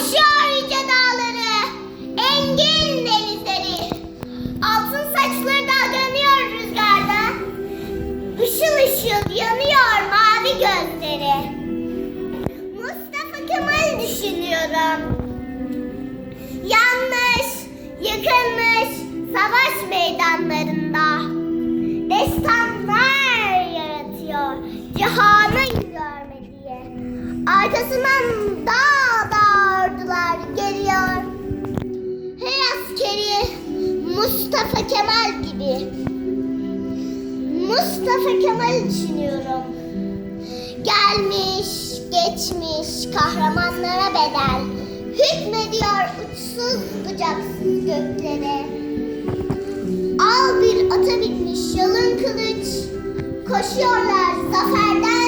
Aşağı yüce dağları, engin denizleri. Altın saçları dalgalanıyor rüzgarda. Işıl ışıl yanıyor mavi gözleri. Mustafa Kemal düşünüyorum. Yanlış, yıkılmış savaş meydanlarında. Destanlar yaratıyor cihanın görmediği. Arkasından dağ ordular geliyor. Hey askeri Mustafa Kemal gibi. Mustafa Kemal düşünüyorum. Gelmiş, geçmiş kahramanlara bedel. Hükmediyor uçsuz bucaksız göklere. Al bir ata binmiş yalın kılıç. Koşuyorlar zaferden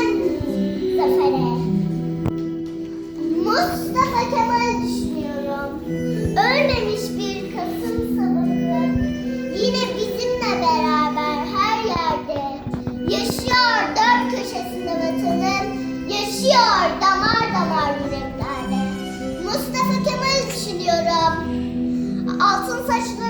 Mustafa Kemal düşünüyorum. Ölmemiş bir Kasım sabahı. Yine bizimle beraber her yerde. Yaşıyor dört köşesinde vatanın. Yaşıyor damar damar yüreklerde. Mustafa Kemal düşünüyorum. Altın saçları